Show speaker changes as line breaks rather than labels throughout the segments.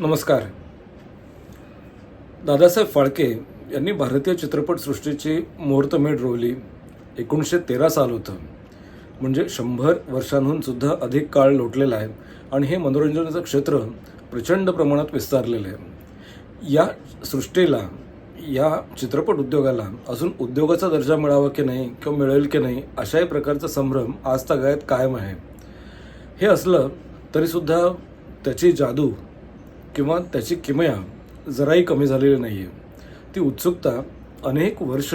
नमस्कार. दादासाहेब फाळके यांनी भारतीय चित्रपटसृष्टीची मुहूर्तमेढ रोवली. एकोणीसशे तेरा साल होतं. म्हणजे शंभर वर्षांहून सुद्धा अधिक काळ लोटलेला आहे आणि हे मनोरंजनाचं क्षेत्र प्रचंड प्रमाणात विस्तारलेलं आहे. या सृष्टीला या चित्रपट उद्योगाला अजून उद्योगाचा दर्जा मिळावा की नाही किंवा मिळेल की नाही अशाही प्रकारचा संभ्रम आज तगायत कायम आहे. हे असलं तरीसुद्धा त्याची जादू किंवा त्याची किमया जराही कमी झालेली नाही आहे ती उत्सुकता अनेक वर्ष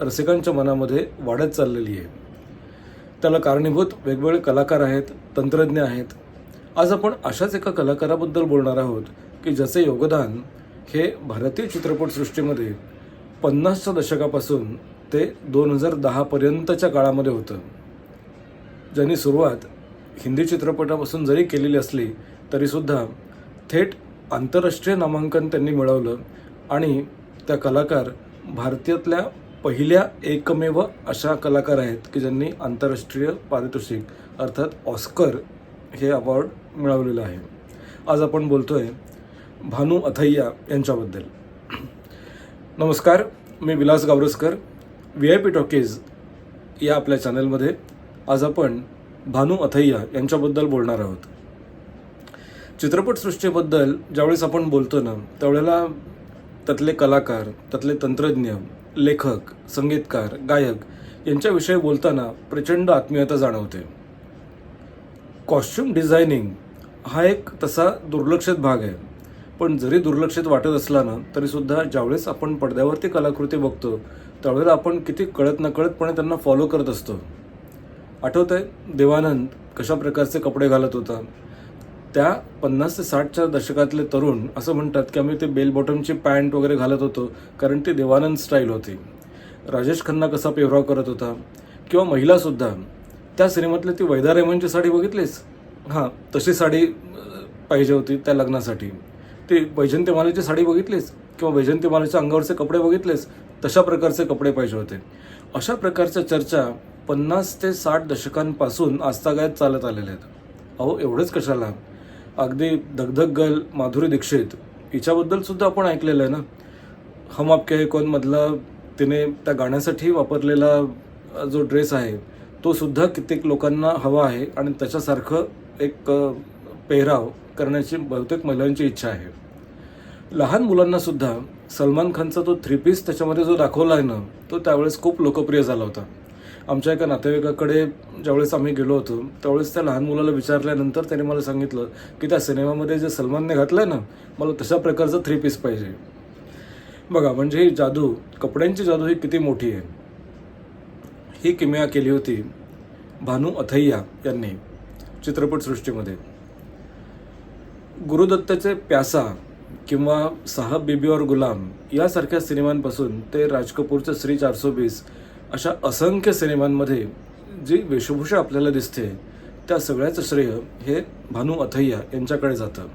रसिकांच्या मनामध्ये वाढत चाललेली आहे. त्याला कारणीभूत वेगवेगळे कलाकार आहेत तंत्रज्ञ आहेत. आज आपण अशाच एका कलाकाराबद्दल बोलणार आहोत की ज्याचे योगदान हे भारतीय चित्रपटसृष्टीमध्ये पन्नासच्या दशकापासून ते दोन हजार दहापर्यंतच्या काळामध्ये होतं. ज्यांनी सुरुवात हिंदी चित्रपटापासून जरी केलेली असली तरीसुद्धा थेट आंतरराष्ट्रीय नामांकन त्यांनी मिळवलं आणि त्या कलाकार भारतीयातल्या पहिल्या एकमेव अशा कलाकार आहेत की ज्यांनी आंतरराष्ट्रीय पारितोषिक अर्थात ऑस्कर हे अवॉर्ड मिळवलेलं आहे. आज आपण बोलतोय भानू अथय्या यांच्याबद्दल. नमस्कार मी Vilas Gavraskar V I P talkies या आपल्या चॅनलमध्ये आज आपण भानू अथय्या यांच्याबद्दल बोलणार आहोत. चित्रपटसृष्टीबद्दल ज्यावेळेस आपण बोलतो ना त्यावेळेला त्यातले कलाकार त्यातले तंत्रज्ञ लेखक संगीतकार गायक यांच्याविषयी बोलताना प्रचंड आत्मीयता जाणवते. कॉस्ट्युम डिझायनिंग हा एक तसा दुर्लक्षित भाग आहे. पण जरी दुर्लक्षित वाटत असला ना तरीसुद्धा ज्यावेळेस आपण पडद्यावरती कलाकृती बघतो त्यावेळेला आपण किती कळत नकळतपणे त्यांना फॉलो करत असतो. आठवत आहे देवानंद कशा प्रकारचे कपडे घालत होता? त्या पन्नास ते साठच्या दशकातले तरुण असं म्हणतात की आम्ही ते बेल बॉटमची पॅन्ट वगैरे घालत होतो कारण ती देवानंद स्टाईल होती. राजेश खन्ना कसा पेहराव करत होता? किंवा महिलासुद्धा त्या सिनेमातली ती वैदा रेमनची साडी बघितलीस? हां तशी साडी पाहिजे होती त्या लग्नासाठी. ती वैजंतीमालेची साडी बघितलीस? किंवा वैजंतीमालेच्या अंगावरचे कपडे बघितलेस? तशा प्रकारचे कपडे पाहिजे होते. अशा प्रकारच्या चर्चा पन्नास ते साठ दशकांपासून आजतागायत चालत आलेल्या आहेत. अहो एवढंच कशाला? अगदी धगधग गर्ल माधुरी दीक्षित. हिच्याबद्दल सुद्धा आपण ऐकलेलं आहे ना? हम आपके है कौन? मधला तिने त्या गाण्यासाठी वापरलेला जो ड्रेस आहे तो सुद्धा कित्येक लोकांना हवा आहे आणि त्याच्यासारखं एक पेहराव करण्याची बहुतेक महिलांची इच्छा आहे. लहान मुलांना सुद्धा सलमान खानचा तो थ्री पीस त्याच्यामध्ये जो दाखवला आहे ना तो त्यावेळेस खूप लोकप्रिय झाला होता. आमच्या एका नातेवाईकाकडे ज्यावेळेस आम्ही गेलो होतो त्यावेळेस त्या लहान मुलाला विचारल्यानंतर त्याने मला सांगितलं की त्या सिनेमामध्ये जे सलमानने घातलं आहे ना मला तशा प्रकारचं थ्री पीस पाहिजे. बघा म्हणजे ही जादू कपड्यांची जादू ही किती मोठी आहे. ही किमया केली होती भानू अथय्या यांनी चित्रपटसृष्टीमध्ये गुरुदत्ताचे प्यासा किंवा साहब बीबी और गुलाम यासारख्या सिनेमांपासून ते राज कपूरचं श्री चारसो बीस अशा असंख्य सिनेमांमध्ये जी वेशभूषा आपल्याला दिसते त्या सगळ्याचं श्रेय हे भानू अथय्या यांच्याकडे जातं.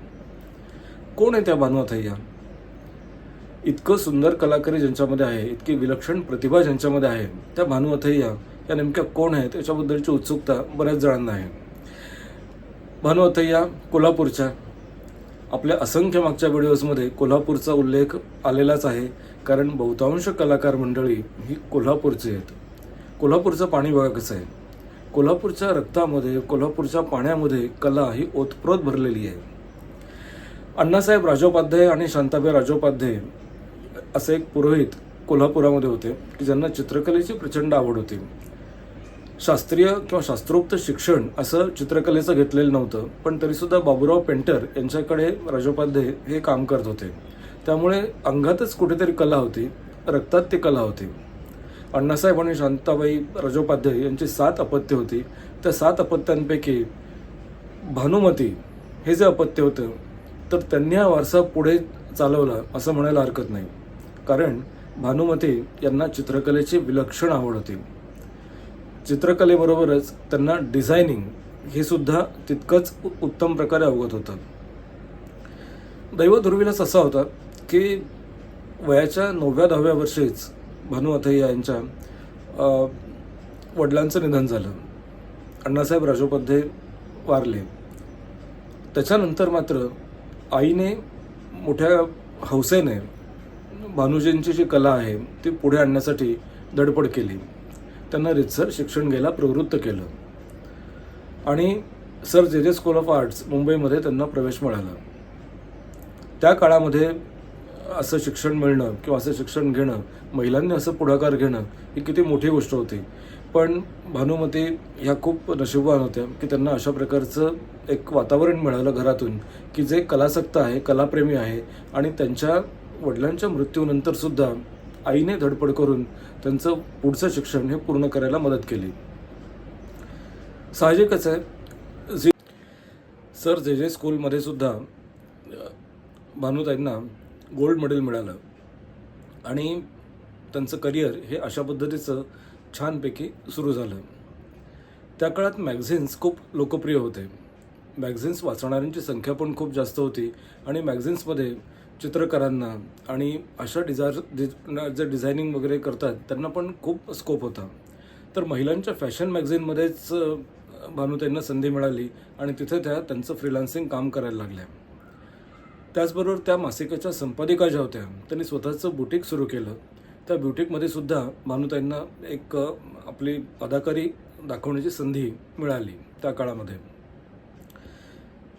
कोण आहे त्या भानू अथय्या? इतकं सुंदर कलाकारी ज्यांच्यामध्ये आहे इतकी विलक्षण प्रतिभा ज्यांच्यामध्ये आहे त्या भानू अथय्या या नेमक्या कोण आहेत याच्याबद्दलची उत्सुकता बऱ्याच जणांना आहे. भानू अथय्या कोल्हापूरच्या. आपल्या असंख्य मागच्या व्हिडिओजमध्ये कोल्हापूरचा उल्लेख आलेलाच आहे. कारण बहुतांश कलाकार मंडळी ही कोल्हापूरची आहेत. कोल्हापूरचं पाणी बघा कसं आहे. कोल्हापूरच्या रक्तामध्ये कोल्हापूरच्या पाण्यामध्ये कला ही ओतप्रोत भरलेली आहे. अण्णासाहेब राजोपाध्याय आणि शांताबाई राजोपाध्याय असे एक पुरोहित कोल्हापुरामध्ये होते की ज्यांना चित्रकलेची प्रचंड आवड होती. शास्त्रीय किंवा शास्त्रोक्त शिक्षण असं चित्रकलेचं घेतलेलं नव्हतं पण तरीसुद्धा बाबूराव पेंटर यांच्याकडे राजोपाध्याय हे काम करत होते. त्यामुळे अंगातच कुठेतरी कला होती रक्तात ती कला होती. अण्णासाहेब आणि शांताबाई राजोपाध्याय यांची सात अपत्य होती. त्या सात अपत्यांपैकी भानुमती हे जे अपत्य होतं तर त्यांनी हा वारसा पुढे चालवला असं म्हणायला हरकत नाही. कारण भानुमती यांना चित्रकलेची विलक्षण आवड होती. चित्रकलेबरोबरच त्यांना डिझायनिंग हे सुद्धा तितकंच उत्तम प्रकारे अवगत होतं. दैवदुर्विलास असा होता की वयाच्या नवव्या दहाव्या वर्षीच भानू अथय्या यांच्या वडिलांचं निधन झालं. अण्णासाहेब राजोपाध्ये वारले. त्याच्यानंतर मात्र आईने मोठ्या हौसेने भानुजींची जी कला आहे ती पुढे आणण्यासाठी धडपड केली. त्यांना रितसर शिक्षण घ्यायला प्रवृत्त केलं. आणि सर जे जे स्कूल ऑफ आर्ट्स मुंबईमध्ये त्यांना प्रवेश मिळाला. त्या काळामध्ये असं शिक्षण मिळणं किंवा असं शिक्षण घेणं महिलांनी असं पुढाकार घेणं ही किती मोठी गोष्ट होती. पण भानुमती ह्या खूप नशीबवान होत्या की त्यांना अशा प्रकारचं एक वातावरण मिळालं घरातून की जे कलासक्त आहे कलाप्रेमी आहे आणि त्यांच्या वडिलांच्या मृत्यूनंतरसुद्धा आईने धडपड करून त्यांचं पुढचं शिक्षण हे पूर्ण करायला मदत केली. साहजिकच आहे. जी सर जे जे स्कूलमध्ये सुद्धा भानुताईंना गोल्ड मेडल मिळालं. आणि त्यांचं करिअर हे अशा पद्धतीचं छानपैकी सुरू झालं. त्या काळात मॅगझिन्स खूप लोकप्रिय होते. मॅगझिन्स वाचणाऱ्यांची संख्या पण खूप जास्त होती आणि मॅगझिन्समध्ये चित्रकारांना आणि अशा डिझायर डि- जे डिझायनिंग वगैरे करतात त्यांना पण खूप स्कोप होता. तर महिलांच्या फॅशन मॅगझिनमध्येच अ, भानुताईंना संधी मिळाली आणि तिथे त्या त्यांचं फ्रीलान्सिंग काम करायला लागल्या. त्याचबरोबर त्या मासिकाच्या संपादिका ज्या होत्या त्यांनी स्वतःचं बुटीक सुरू केलं. त्या ब्युटिकमध्ये सुद्धा भानुताईंना एक आपली अदाकारी दाखवण्याची संधी मिळाली त्या काळामध्ये.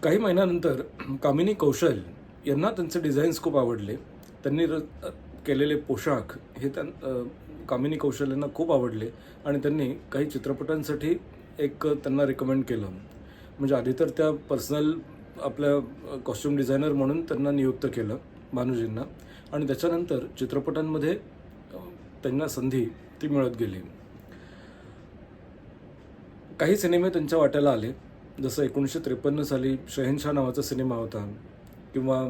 काही महिन्यानंतर कामिनी कौशल यांना त्यांचे डिझाईन्स खूप आवडले. त्यांनी र केलेले पोशाख हे त्या कामिनी कौशल यांना खूप आवडले आणि त्यांनी काही चित्रपटांसाठी एक त्यांना रिकमेंड केलं. म्हणजे आधी तर त्या पर्सनल आपल्या कॉस्ट्युम डिझायनर म्हणून त्यांना नियुक्त केलं भानुजींना. आणि त्याच्यानंतर चित्रपटांमध्ये त्यांना संधी ती मिळत गेली. काही सिनेमे त्यांच्या वाट्याला आले. जसं एकोणीसशे त्रेपन्न साली शहेनशाह नावाचा सिनेमा होता. किंवा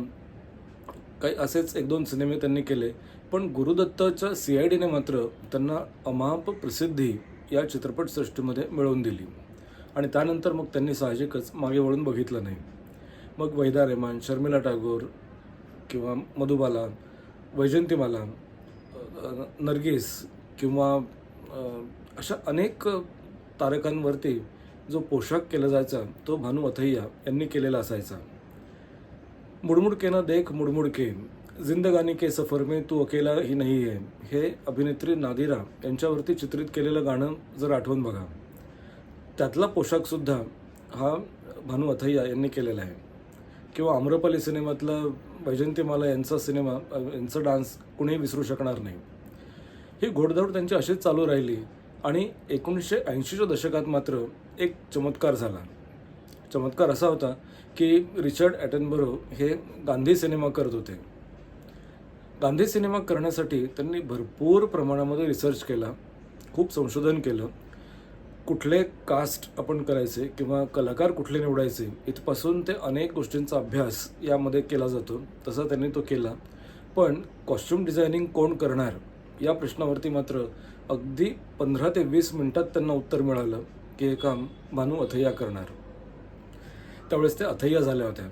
काही असेच एक दोन सिनेमे त्यांनी केले. पण गुरुदत्ताच्या सी आय डीने मात्र त्यांना अमाप प्रसिद्धी या चित्रपटसृष्टीमध्ये मिळवून दिली. आणि त्यानंतर मग त्यांनी साहजिकच मागे वळून बघितलं नाही. मग वैदा रेमान शर्मिला टागोर किंवा मधुबाला वैजंतीमाला नरगिस नर्गिस किंवा अशा अनेक तारकांवरती जो पोशाख केला जायचा तो भानू अथय्या यांनी केलेला असायचा. मुडमुडके ना देख मुडमुडके जिंदगानी के सफर में तू अकेला ही नाही आहे हे अभिनेत्री नादिरा यांच्यावरती चित्रित केलेलं गाणं जर आठवून बघा. त्यातला पोशाखसुद्धा हा भानू अथय्या यांनी केलेला आहे. किंवा आम्रपाली सिनेमातला वैजंतीमाला यांचा सिनेमा यांचा डान्स कुणीही विसरू शकणार नाही. ही घोडदौड त्यांची अशीच चालू राहिली आणि एकोणीसशे ऐंशीच्या दशकात मात्र एक चमत्कार झाला. चमत्कार असा होता की रिचर्ड ॲटनबरो हे गांधी सिनेमा करत होते. गांधी सिनेमा करण्यासाठी त्यांनी भरपूर प्रमाणामध्ये रिसर्च केला खूप संशोधन केलं कुठले कास्ट आपण करायचे किंवा कलाकार कुठले निवडायचे इथपासून ते अनेक गोष्टींचा अभ्यास यामध्ये केला जातो. तसा त्यांनी तो केला. पण कॉस्ट्युम डिझायनिंग कोण करणार? या प्रश्नावरती मात्र अगदी पंधरा ते वीस मिनटात त्यांना उत्तर मिळालं की हे काम भानू अथैया करणार. त्यावेळेस ते अथैया झाल्या होत्या.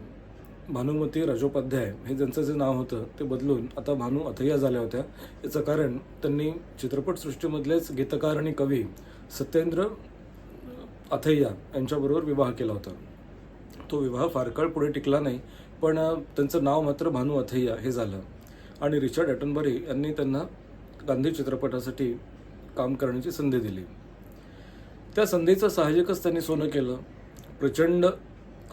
भानुमती राजोपाध्याय हे ज्यांचं जे नाव होतं ते बदलून आता भानू अथैया झाल्या होत्या. याचं कारण त्यांनी चित्रपटसृष्टीमधलेच गीतकार आणि कवी सत्येंद्र अथय्या यांच्याबरोबर विवाह केला होता. तो विवाह फार काळ पुढे टिकला नाही पण त्यांचं नाव मात्र भानू अथैया हे झालं. आणि रिचर्ड अटनबरी यांनी त्यांना गांधी चित्रपटासाठी काम करण्याची संधी दिली. त्या संधीचं साहजिकच त्यांनी सोनं केलं. प्रचंड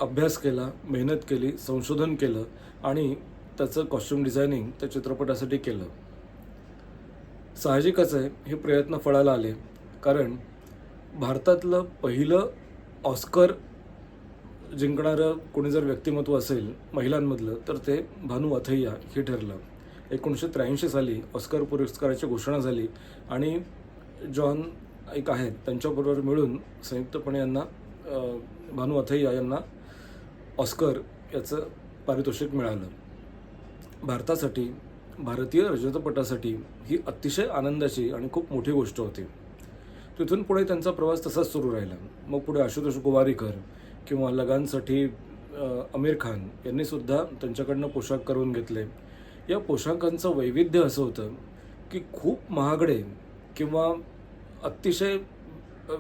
अभ्यास केला मेहनत केली संशोधन केलं आणि त्याचं कॉस्ट्युम डिझायनिंग त्या चित्रपटासाठी केलं. साहजिकच आहे हे प्रयत्न फळाला आले. कारण भारतातलं पहिलं ऑस्कर जिंकणारं कोणी जर व्यक्तिमत्व असेल महिलांमधलं तर ते भानू अथय्या हे ठरलं. एकोणीसशे त्र्याऐंशी साली ऑस्कर पुरस्काराची घोषणा झाली आणि जॉन एक आहेत त्यांच्याबरोबर मिळून संयुक्तपणे यांना भानू अथय्या यांना ऑस्कर याचं पारितोषिक मिळालं. भारतासाठी भारतीय रजतपटासाठी ही अतिशय आनंदाची आणि खूप मोठी गोष्ट होती. तिथून पुढे त्यांचा प्रवास तसाच सुरू राहिला. मग पुढे आशुतोष गोवारीकर किंवा लगानसाठी आमिर खान यांनीसुद्धा त्यांच्याकडनं पोशाख करून घेतले. या पोशाखांचं वैविध्य असं होतं की खूप महागडे किंवा अतिशय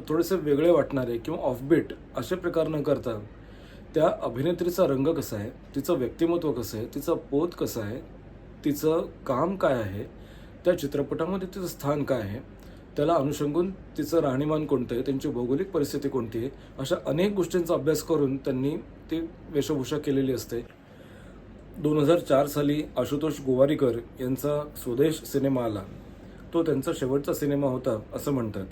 थोडेसे वेगळे वाटणारे किंवा ऑफबीट असे प्रकार न करता त्या अभिनेत्रीचा रंग कसा आहे तिचं व्यक्तिमत्व कसं आहे तिचा पोत कसं आहे तिचं काम काय आहे त्या चित्रपटामध्ये तिचं स्थान काय आहे त्याला अनुषंगून तिचं राहणीमान कोणतं आहे त्यांची भौगोलिक परिस्थिती कोणती आहे अशा अनेक गोष्टींचा अभ्यास करून त्यांनी ती वेशभूषा केलेली असते. दोन हजार चार साली आशुतोष गोवारीकर यांचा स्वदेश सिनेमा आला. तो त्यांचा शेवटचा सिनेमा होता असं म्हणतात.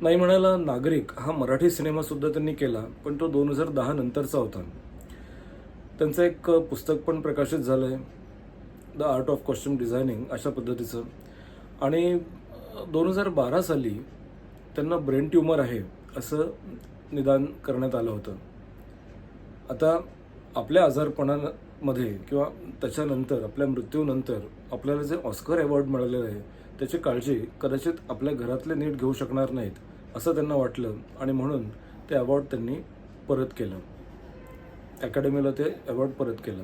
नाही म्हणायला नागरिक हा मराठी सिनेमासुद्धा त्यांनी केला पण तो दोन हजार दहा नंतरचा होता. त्यांचं एक पुस्तक पण प्रकाशित झालं आहे the art of costume designing अशा पद्धतीचं. आणि दोन हजार बारा साली त्यांना ब्रेन ट्युमर आहे असं निदान करण्यात आलं होतं. आता आपल्या आजारपणामध्ये किंवा त्याच्यानंतर आपल्या मृत्यूनंतर आपल्याला जे ऑस्कर अवॉर्ड मिळालेलं आहे त्याची काळजी कदाचित आपल्या घरातले नीट घेऊ शकणार नाहीत असं त्यांना वाटलं आणि म्हणून ते अवॉर्ड त्यांनी परत केलं. अकॅडमीला ते अवॉर्ड परत केलं.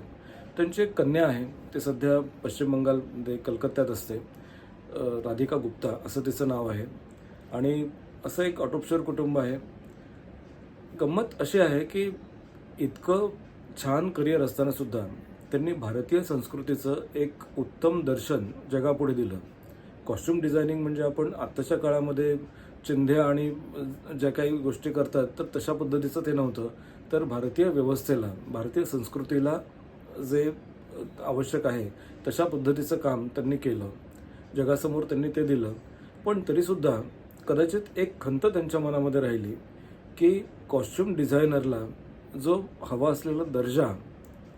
त्यांची एक कन्या आहे ते सध्या पश्चिम बंगालमध्ये कलकत्त्यात असते. राधिका गुप्ता असं तिचं नाव आहे. आणि असं एक ऑटोपशर कुटुंब आहे. गंमत अशी आहे की इतकं छान करिअर असतानासुद्धा त्यांनी भारतीय संस्कृतीचं एक उत्तम दर्शन जगापुढे दिलं. कॉस्ट्युम डिझायनिंग म्हणजे आपण आत्ताच्या काळामध्ये चिंध्या आणि ज्या काही गोष्टी करतात तर तशा पद्धतीचं ते नव्हतं. तर भारतीय व्यवस्थेला भारतीय संस्कृतीला जे आवश्यक आहे तशा पद्धतीचं काम त्यांनी केलं. जगासमोर त्यांनी ते दिलं. पण तरीसुद्धा कदाचित एक खंत त्यांच्या मनामध्ये राहिली की कॉस्च्युम डिझायनरला जो हवा असलेला दर्जा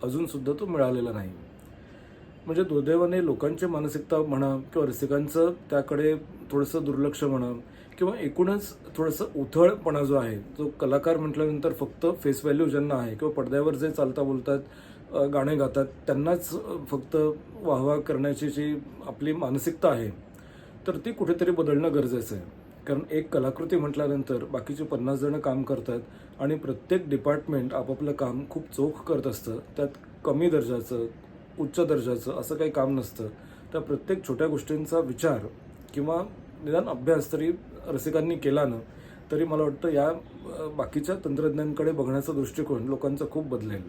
अजूनसुद्धा तो मिळालेला नाही. म्हणजे दुर्दैवाने लोकांची मानसिकता म्हणा किंवा रसिकांचं त्याकडे थोडंसं दुर्लक्ष म्हणा किंवा एकूणच थोडंसं उथळपणा जो आहे जो कलाकार म्हटल्यानंतर फक्त फेस व्हॅल्यू ज्यांना आहे किंवा पडद्यावर जे चालता बोलतात गाणे गातात त्यांनाच फक्त वाहवा करण्याची जी आपली मानसिकता आहे तर ती कुठेतरी बदलणं गरजेचं आहे. कारण एक कलाकृती म्हटल्यानंतर बाकीचे पन्नास जणं काम करतात आणि प्रत्येक डिपार्टमेंट आपापलं काम खूप चोख करत असतं. त्यात कमी दर्जाचं उच्च दर्जाचं असं काही काम नसतं. त्या प्रत्येक छोट्या गोष्टींचा विचार किंवा निदान अभ्यास तरी रसिकांनी केला ना तरी मला वाटतं या बाकीच्या तंत्रज्ञांकडे बघण्याचा दृष्टिकोन लोकांचा खूप बदलेल.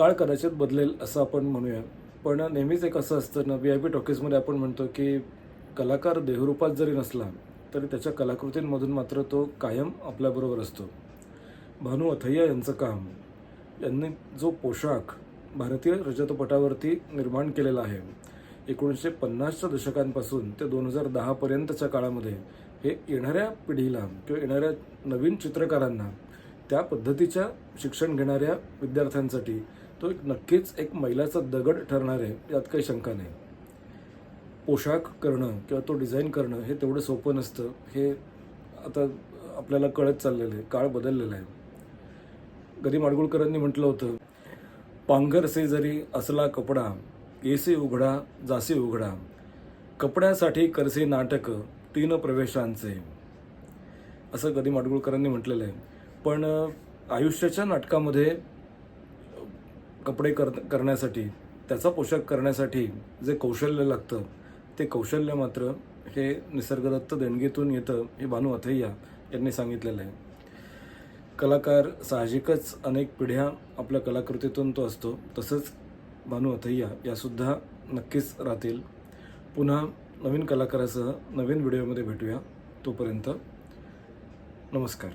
काळ कदाचित बदलेल असं आपण म्हणूया. पण नेहमीच एक असं असतं ना व्ही आय पी टॉकीजमध्ये आपण म्हणतो की कलाकार देहरूपात जरी नसला तरी त्याच्या कलाकृतींमधून मात्र तो कायम आपल्याबरोबर असतो. भानू अथय्या यांचं काम यांनी जो पोशाख भारतीय रजतपटावरती निर्माण केलेला आहे एकोणीसशे पन्नासच्या दशकांपासून ते दोन हजार दहापर्यंतच्या काळामध्ये हे येणाऱ्या पिढीला किंवा येणाऱ्या नवीन चित्रकारांना त्या पद्धतीच्या शिक्षण घेणाऱ्या विद्यार्थ्यांसाठी तो एक नक्कीच एक मैलाचा दगड ठरणार आहे यात काही शंका नाही. पोशाख करणं किंवा तो डिझाईन करणं हे तेवढं सोपं नसतं. हे आता आपल्याला कळत चाललेलं आहे काळ बदललेला आहे. गदी माडगुळकरांनी म्हटलं होतं पांघरसे जरी असला कपडा येसे उघडा जासे उघडा. कपड्यासाठी करसे नाटक तीन प्रवेशांचे. असं गदी माडगुळकरांनी म्हटलेलं आहे. पण आयुष्याच्या नाटकामध्ये कपडे कर करण्यासाठी त्याचा पोशाख करण्यासाठी जे कौशल्य लागतं ते कौशल्य मात्र हे निसर्गदत्त देणगीतून येतं हे भानू अथय्या यांनी सांगितलेलं आहे. कलाकार साहजिकच अनेक पिढ्या आपल्या कलाकृतीतून तो असतो तसंच भानू अथय्या यासुद्धा नक्कीच राहतील. पुन्हा नवीन कलाकारासह नवीन व्हिडिओमध्ये भेटूया तोपर्यंत नमस्कार.